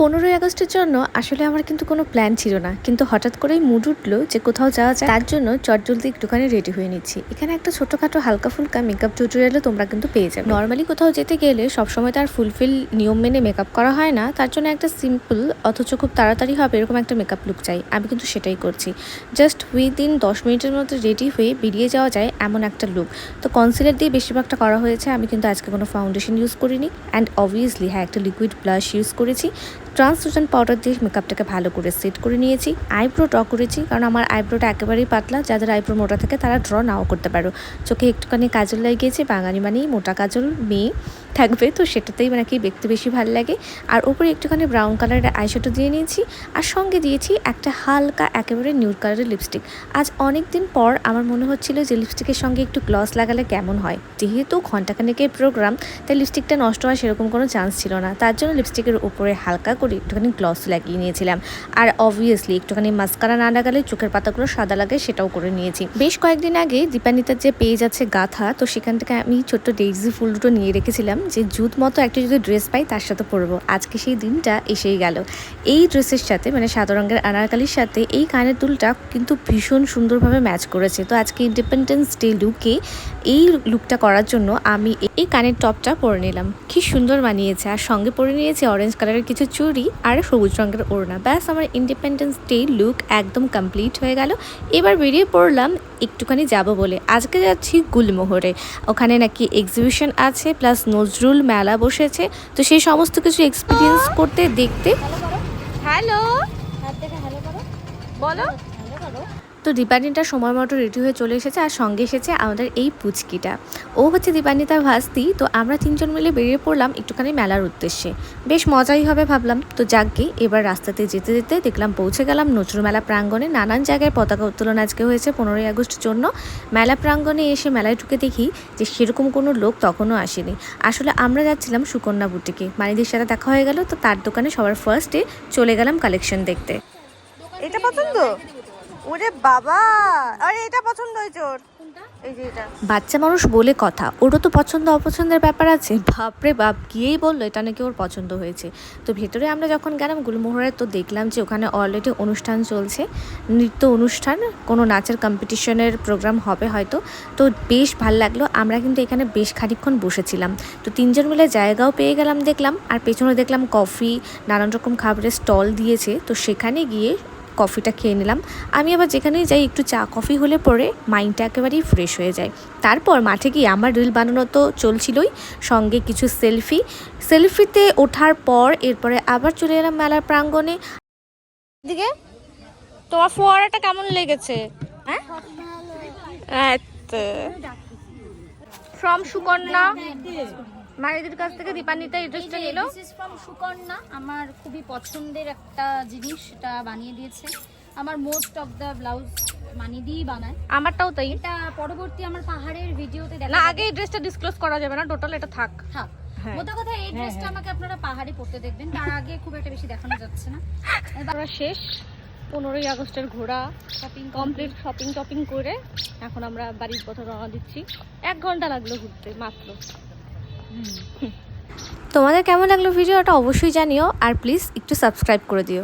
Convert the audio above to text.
পনেরোই আগস্টের জন্য আসলে আমার কিন্তু কোনো প্ল্যান ছিল না। কিন্তু হঠাৎ করেই মুড উঠল যে কোথাও যাওয়া যায়। তার জন্য চটজলদি একটুখানি রেডি হয়ে নিচ্ছি। এখানে একটা ছোটোখাটো হালকা ফুলকা মেকআপ টিউটোরিয়ালও তোমরা কিন্তু পেয়ে যাবে। নর্মালি কোথাও যেতে গেলে সবসময় তার ফুলফিল নিয়ম মেনে মেকআপ করা হয় না। তার জন্য একটা সিম্পল অথচ খুব তাড়াতাড়ি হবে এরকম একটা মেকআপ লুক চাই। আমি কিন্তু সেটাই করছি। জাস্ট উইদিন দশ মিনিটের মধ্যে রেডি হয়ে বেরিয়ে যাওয়া যায় এমন একটা লুক তো কনসিলার দিয়ে বেশিরভাগটা করা হয়েছে। আমি কিন্তু আজকে কোনো ফাউন্ডেশন ইউজ করিনি। অ্যান্ড অবভিয়াসলি হ্যাঁ একটা লিকুইড ব্লাশ ইউজ করেছি। ট্রান্সলুসেন্ট পাউডার দিয়ে মেকআপটাকে ভালো করে সেট করে নিয়েছি। আইব্রো ড্র করেছি, কারণ আমার আইব্রোটা একেবারেই পাতলা। যাদের আইব্রো মোটা থাকে, তারা ড্র নাও করতে পারো। চোখে একটুখানি কাজল লাগিয়েছি, বাঙালি মানেই মোটা কাজল, মেয়ে। থাকবে, তো সেটাতেই মানে কি দেখতে বেশি ভালো লাগে। আর ওপরে একটুখানি ব্রাউন কালারের আইশ্যাডো দিয়ে নিয়েছি, আর সঙ্গে দিয়েছি একটা হালকা একেবারে নিউড কালারের লিপস্টিক আজ অনেক দিন পর আমার মনে হচ্ছিল যে লিপস্টিকের সঙ্গে একটু গ্লস লাগালে কেমন হয়। যেহেতু ঘন্টাখানেকের প্রোগ্রাম তাই লিপস্টিকটা নষ্ট হওয়ার সেরকম কোনো চান্স ছিল না। তার জন্য লিপস্টিকের উপরে হালকা করে একটুখানি গ্লস লাগিয়ে নিয়েছিলাম। আর অবভিয়াসলি একটুখানি মাস্কারা না লাগালে চোখের পাতাগুলো সাদা লাগে সেটাও করে নিয়েছি। বেশ কয়েকদিন আগে দীপানিতার যে পেজ আছে গাথা, তো সেখান থেকে আমি ছোট্ট ডেইজি ফুল দুটো নিয়ে রেখেছিলাম। যে জুত মতো একটা যদি ড্রেস পাই, তার সাথে পরবো। আজকে সেই দিনটা এসেই গেল। এই ড্রেসের সাথে মানে সাদা রঙের আনারকালির সাথে, এই কানের দুলটা কিন্তু ভীষণ সুন্দরভাবে ম্যাচ করেছে। তো আজকে ইন্ডিপেন্ডেন্স ডে লুকে এই লুকটা করার জন্য আমি এই কানের টপটা পরে নিলাম। কি সুন্দর বানিয়েছে। আর সঙ্গে পরে নিয়েছি অরেঞ্জ কালারের কিছু চুড়ি আর সবুজ রঙের ওড়না। ব্যাস, আমার ইন্ডিপেন্ডেন্স ডে লুক একদম কমপ্লিট হয়ে গেল। এবার বেরিয়ে পড়লাম একটুখানি যাব বলে। আজকে যাচ্ছি গুলমোহরে। ওখানে নাকি এক্সিবিশন আছে প্লাস নজরুল মেলা বসেছে। তো সেই সমস্ত কিছু এক্সপিরিয়েন্স করতে দেখতে। হ্যালো বলো। তো দীপানিটা সময় মতো রেডি হয়ে চলে এসেছে আর সঙ্গে এসেছে আমাদের এই পুচকিটা। ও হচ্ছে দীপানিতার ভাস্তি, তো আমরা তিনজন মিলে বেরিয়ে পড়লাম একটুখানি মেলার উদ্দেশ্যে। বেশ মজাই হবে ভাবলাম। তো যাকগে, এবার রাস্তাতে যেতে যেতে দেখলাম পৌঁছে গেলাম নজরুল মেলা প্রাঙ্গণে। নানান জায়গায় পতাকা উত্তোলন আজকে হয়েছে পনেরোই আগস্ট জন্য। মেলা প্রাঙ্গণে এসে মেলায় ঢুকে দেখি যে সেরকম কোনো লোক তখনও আসেনি। আসলে আমরা যাচ্ছিলাম সুকন্যা বুটিকে। মানিদের সাথে দেখা হয়ে গেল, তো তার দোকানে সবার ফার্স্টে চলে গেলাম কালেকশন দেখতে। এটা পছন্দ? ওরে বাবা! আরে এটা পছন্দ হয়েছে ওর এই যে এটা। বাচ্চা মানুষ বলে কথা। ওরও তো পছন্দ অপছন্দের ব্যাপার আছে। বাপরে বাপ গিয়েই বলল এটা নাকি ওর পছন্দ হয়েছে। তো ভেতরে আমরা যখন গেলাম গুলমোহরে তো দেখলাম যে ওখানে অলরেডি অনুষ্ঠান চলছে। নৃত্য অনুষ্ঠান কোনো নাচের কম্পিটিশনের প্রোগ্রাম হবে হয়তো। তো বেশ ভালো লাগল। আমরা কিন্তু এখানে বেশ খানিকক্ষণ বসেছিলাম। তো তিনজন মিলে জায়গাও পেয়ে গেলাম দেখলাম। আর পেছনে দেখলাম কফি নানান রকম খাবারের স্টল দিয়েছে। তো সেখানে গিয়ে কফিটা খেয়ে নিলাম। আমি আবার যেখানেই যাই একটু চা কফি হলে পরে মাইন্ডটা একেবারেই ফ্রেশ হয়ে যায়। তারপর মাঠে গিয়ে আমার রিল বানানো তো চলছিলই সঙ্গে কিছু সেলফি সেলফিতে ওঠার পর এরপরে আবার চলে এলাম মেলার প্রাঙ্গণে। দিকে তোমার ফোয়ারাটা কেমন লেগেছে? হ্যাঁ? ফ্রম সুকন্যা। মারিদের কাছ থেকে দীপান্বিতা এই ড্রেসটা নিল। ফ্রম সুকন্যা। আমার খুবই পছন্দের একটা জিনিস সেটা বানিয়ে দিয়েছে। আমার মোস্ট অফ দ্য ব্লাউজ মানিয়ে দিয়েই বানায়। আমারটাও তাই। এটা পরবর্তী আমার পাহাড়ের ভিডিওতে দেখা না আগে এই ড্রেসটা ডিসক্লোজ করা যাবে না টোটাল এটা থাক। থাক। হ্যাঁ। মোটা কথা এই ড্রেসটা আমাকে আপনারা পাহাড়ে পড়তে দেখবেন। তার আগে খুব একটা বেশি দেখানো যাচ্ছে না। আমরা শেষ। পনেরোই আগস্টের ঘোরা। শপিং কমপ্লিট শপিং টপিং করে এখন আমরা বাড়ির পথে রওনা দিচ্ছি। এক ঘণ্টা লাগল ঘুরতে মাত্র। তোমাদের কেমন লাগল ভিডিওটা অবশ্যই জানিও আর প্লিজ একটু সাবস্ক্রাইব করে দিও।